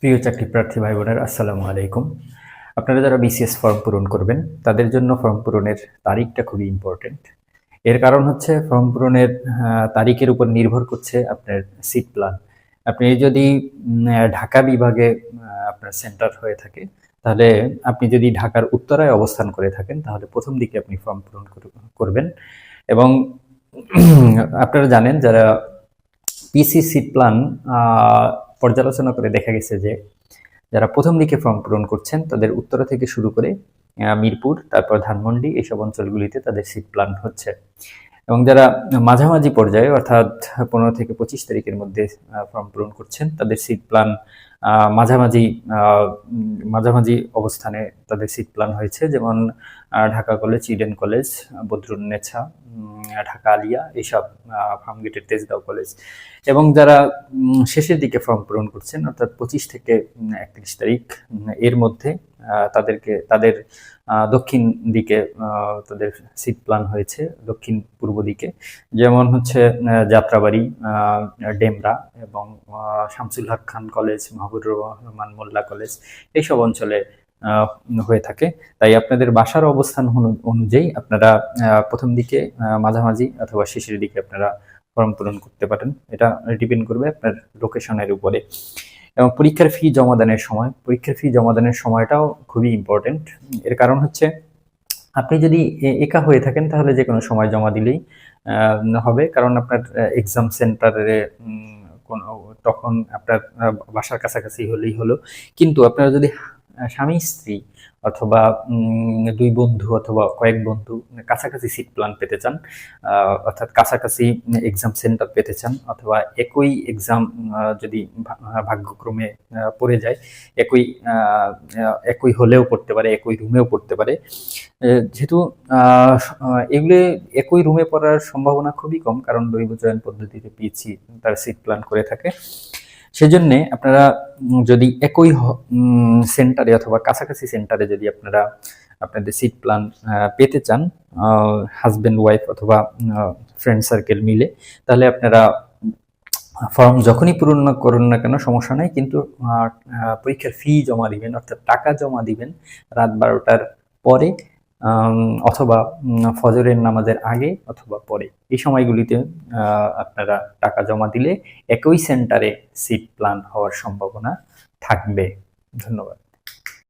প্রিয় চাকরি প্রার্থী ভাই বোনেরা আসসালামু আলাইকুম। আপনারা যারা বিসিএস ফর্ম পূরণ করবেন, তাদের জন্য ফর্ম পূরণের তারিখটা খুবই ইম্পর্টেন্ট এর কারণ হচ্ছে ফর্ম পূরণের তারিখের উপর নির্ভর করছে আপনার সিট প্ল্যান আপনি যদি ঢাকা বিভাগে আপনার সেন্টার হয়ে থাকে, তাহলে আপনি যদি ঢাকার উত্তরায় অবস্থান করে থাকেন, তাহলে প্রথম দিকে আপনি ফর্ম পূরণ কর- করবেন। এবং আপনারা জানেন, যারা পিসি সিট প্ল্যান পর্যালোচনা করে দেখা গেছে যে যারা প্রথম দিকে ফর্ম পূরণ করছেন, তাদের উত্তরা থেকে শুরু করে মিরপুর, তারপর ধানমন্ডি এইসব অঞ্চলগুলিতে তাদের সিট প্ল্যান হচ্ছে। এবং যারা মাঝামাঝি পর্যায়ে, অর্থাৎ পনেরো থেকে পঁচিশ তারিখের মধ্যে ফর্ম পূরণ করছেন, তাদের সিট প্ল্যান মাঝামাঝি মাঝামাঝি অবস্থানে তাদের সিট প্ল্যান হয়েছে। যেমন Dhaka college Eden college Badrunnesa Dhaka Alia এইসব ফার্মগেটের তেজগাঁও কলেজ এবং যারা শেষের দিকে ফর্ম পূরণ করছেন, অর্থাৎ পঁচিশ থেকে একত্রিশ তারিখ এর মধ্যে তাদেরকে, তাদের দক্ষিণ দিকে তাদের সিট প্ল্যান হয়েছে, দক্ষিণ পূর্ব দিকে। যেমন হচ্ছে যাত্রাবাড়ি ডেমরা এবং শামসুল হক খান কলেজ, মাহবুর রহমান মোল্লা কলেজ, এইসব অঞ্চলে হয়ে থাকে। তাই আপনাদের বাসার অবস্থান অনুযায়ী আপনারা প্রথম দিকে মাঝামাঝি অথবা শেষের দিকে আপনারা ফর্ম পূরণ করতে পারেন। এটা ডিপেন্ড করবে আপনার লোকেশনের উপরে। এবং পরীক্ষার ফি জমা জমাদানের সময়, পরীক্ষার ফি জমা জমাদানের সময়টাও খুবই ইম্পর্টেন্ট এর কারণ হচ্ছে, আপনি যদি একা হয়ে থাকেন, তাহলে যে কোনো সময় জমা দিলেই হবে। কারণ আপনার এক্সাম সেন্টারে কোনো, তখন আপনার বাসার কাছাকাছি হলেই হলো। কিন্তু আপনারা যদি স্বামী, স্ত্রী অথবা দুই বন্ধু অথবা কয়েক বন্ধু কাছাকাছি সিট প্ল্যান পেতে চান অর্থাৎ কাছাকাছি এক্সাম সেন্টার পেতে চান অথবা একই এক্সাম যদি ভাগ্যক্রমে পড়ে যায়, একই একই হলেও পড়তে পারে, একই রুমেও পড়তে পারে। যেহেতু এগুলি একই রুমে পড়ার সম্ভাবনা খুবই কম, কারণ দৈব চয়ন পদ্ধতিতে পিএইচসি তার সিট প্ল্যান করে থাকে। সেজন্য আপনারা যদি একই সেন্টারে অথবা কাছাকাছি সেন্টারে যদি আপনারা, আপনাদের সিট প্ল্যান পেতে চান হাজব্যান্ড ওয়াইফ অথবা ফ্রেন্ড সার্কেল মিলে, তাহলে আপনারা ফর্ম যখনই পূরণ করুন না কেন, সমস্যা নাই, কিন্তু পরীক্ষার ফি জমা দিবেন, অর্থাৎ টাকা জমা দিবেন, রাত বারোটার পরে অথবা ফজরের নামাজের আগে অথবা পরে। এই সময়গুলিতে আপনারা টাকা জমা দিলে একই সেন্টারে সিট প্ল্যান হওয়ার সম্ভাবনা থাকবে। ধন্যবাদ।